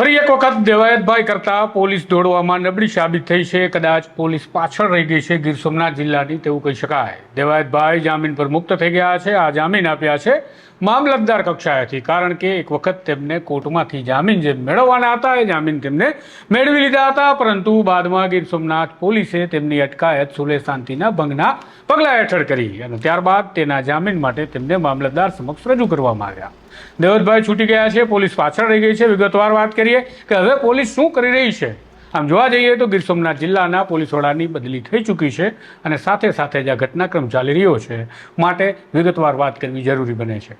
ફરી એક વખત દેવાયતભાઈ કરતા પોલીસ દોડવામાં નબળી સાબિત થઈ છે. કદાચ પોલીસ પાછળ રહી ગઈ છે. ગીર સોમનાથ જિલ્લાની તેવું કહી શકાય. દેવાયતભાઈ જામીન પર મુક્ત થઈ ગયા છે. આ જામીન આપ્યા છે મામલતદાર કક્ષાએથી. કારણ કે એક વખત તેમને કોર્ટમાંથી જામીન જે મેળવવાના હતા, એ જામીન તેમને મેળવી લીધા હતા. પરંતુ બાદમાં ગીર સોમનાથ પોલીસે તેમની અટકાયત સુલે શાંતિના ભંગના પગલાં હેઠળ કરી અને ત્યારબાદ તેના જામીન માટે તેમને મામલતદાર સમક્ષ રજૂ કરવામાં આવ્યા. દેવતભાઈ છૂટી ગયા છે, પોલીસ પાછળ રહી ગઈ છે. વિગતવાર વાત કરીએ કે હવે પોલીસ શું કરી રહી છે? આમ જોવા જઈએ તો ગીર સોમનાથ જિલ્લાના પોલીસ વડાની બદલી થઈ ચૂકી છે અને સાથે સાથે જ આ ઘટનાક્રમ ચાલી રહ્યો છે. માટે વિગતવાર વાત કરવી જરૂરી બને છે.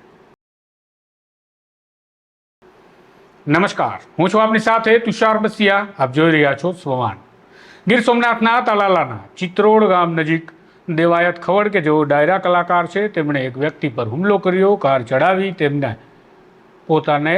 નમસ્કાર. હું છું આપની સાથે તુષાર બસિયા. આપ જોઈ રહ્યા છો સ્વમાન ગીર સોમનાથના તાલાલાના ચિત્રોડ ગામ નજીક દેવાયત ખવડ કે જેઓ ડાયરા કલાકાર છે, તેમણે એક વ્યક્તિ પર હુમલો કર્યો, કાર ચડાવી તેમને પોતાને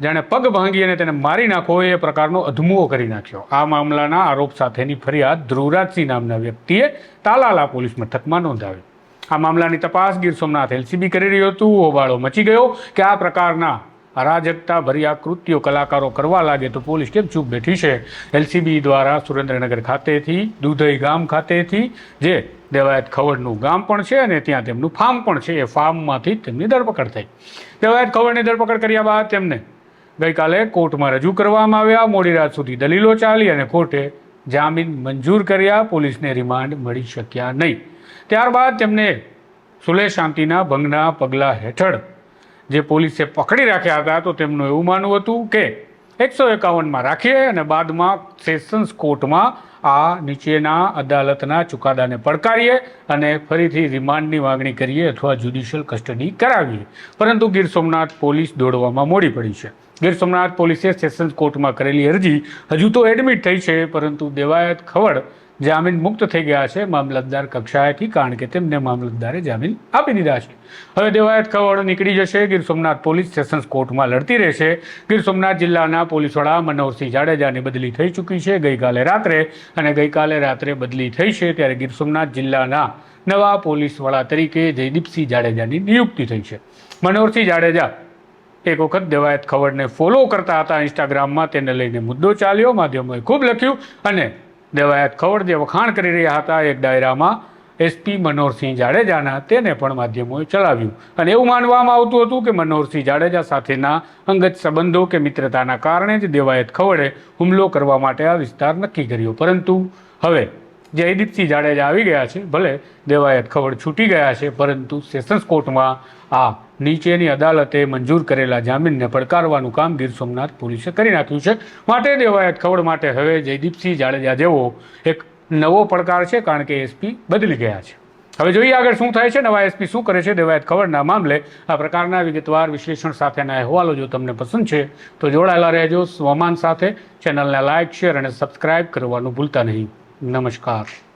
જાણે પગ ભાંગી અને તેને મારી નાખો એ પ્રકારનો અધમુઓ કરી નાખ્યો. આ મામલાના આરોપ સાથેની ફરિયાદ ધ્રુવરાજસિંહ નામના વ્યક્તિએ તાલાલા પોલીસ મથકમાં નોંધાવી. આ મામલાની તપાસ ગીર સોમનાથ એલસીબી કરી રહ્યું હતું. હોબાળો મચી ગયો કે આ પ્રકારના અરાજકતા ભર્યા કૃત્યો કલાકારો કરવા લાગે તો પોલીસ કેમ ચૂપ બેઠી છે? એલસીબી દ્વારા સુરેન્દ્રનગર ખાતેથી, દુધઈ ગામ ખાતેથી, જે દેવાયત ખવડનું ગામ પણ છે અને ત્યાં તેમનું ફાર્મ પણ છે, એ ફાર્મમાંથી તેમની ધરપકડ થઈ. દેવાયત ખવડની ધરપકડ કર્યા બાદ તેમને ગઈકાલે કોર્ટમાં રજૂ કરવામાં આવ્યા. મોડી રાત સુધી દલીલો ચાલી અને કોર્ટે જામીન મંજૂર કર્યા. પોલીસને રિમાન્ડ મળી શક્યા નહીં. ત્યારબાદ તેમને સુલે શાંતિના ભંગના પગલાં હેઠળ જે પોલીસે પકડી રાખ્યા હતા તો તેમનું એવું માનવું હતું કે એકસો એકાવનમાં રાખીએ અને બાદમાં સેશન્સ કોર્ટમાં આ નીચેના અદાલતના ચુકાદાને પડકારીએ અને ફરીથી રિમાન્ડની માગણી કરીએ અથવા જ્યુડિશિયલ કસ્ટડી કરાવીએ. પરંતુ ગીર સોમનાથ પોલીસ દોડવામાં મોડી પડી છે. ગીર સોમનાથ પોલીસે સેશન્સ કોર્ટમાં કરેલી અરજી હજુ તો એડમિટ થઈ છે, પરંતુ દેવાયત ખવડ જામીન મુક્ત થઈ ગયા છે મામલતદાર કક્ષાએથી, કારણ કે તેમને મામલતદારે જામીન આપી દીધા છે. હવે દેવાયત ખવડ નીકળી જશે. ગીર સોમનાથ પોલીસ સેશન્સ કોર્ટમાં લડતી રહેશે. ગીર સોમનાથ જિલ્લાના પોલીસ વડા મનોહરસિંહ જાડેજાની બદલી થઈ ચૂકી છે. ગઈકાલે રાત્રે અને ગઈકાલે રાત્રે બદલી થઈ છે ત્યારે ગીર સોમનાથ જિલ્લાના નવા પોલીસ વડા તરીકે જયદીપસિંહ જાડેજાની નિયુક્તિ થઈ છે. મનોહરસિંહ જાડેજા એક વખત દેવાયત ખવડને ફોલો કરતા હતા. ઇન્સ્ટાગ્રામમાં તેને લઈને મુદ્દો ચાલ્યો. માધ્યમોએ ખૂબ લખ્યું અને દેવાયત ખવડ જે વખાણ કરી રહ્યા હતા એક ડાયરામાં એસપી મનોહરસિંહ જાડેજાના તેને પણ માધ્યમોએ ચલાવ્યું. અને એવું માનવામાં આવતું હતું કે મનોહરસિંહ જાડેજા સાથેના અંગત સંબંધો કે મિત્રતાના કારણે જ દેવાયત ખવડે હુમલો કરવા માટે આ વિસ્તાર નક્કી કર્યો. પરંતુ હવે જયદીપસિંહ જાડેજા આવી ગયા છે. ભલે દેવાયત ખવડ છૂટી ગયા છે, પરંતુ સેશન્સ કોર્ટમાં આ નીચેની અદાલતે મંજૂર કરેલા જામીનને પડકારવાનું કામ ગીર સોમનાથ પોલીસે કરી નાખ્યું છે. માટે દેવાયત ખવડ માટે હવે જયદીપસિંહ જાડેજા જેવો એક નવો પડકાર છે, કારણ કે એસપી બદલી ગયા છે. હવે જોઈએ આગળ શું થાય છે. નવા એસપી શું કરે છે દેવાયત ખબરના મામલે આ પ્રકારના વિગતવાર વિશ્લેષણ સાથેના અહેવાલો જો તમને પસંદ છે, તો જોડાયેલા રહેજો. સ્વમાન સાથે ચેનલને લાઇક શેર અને સબસ્ક્રાઇબ કરવાનું ભૂલતા નહીં. નમસ્કાર.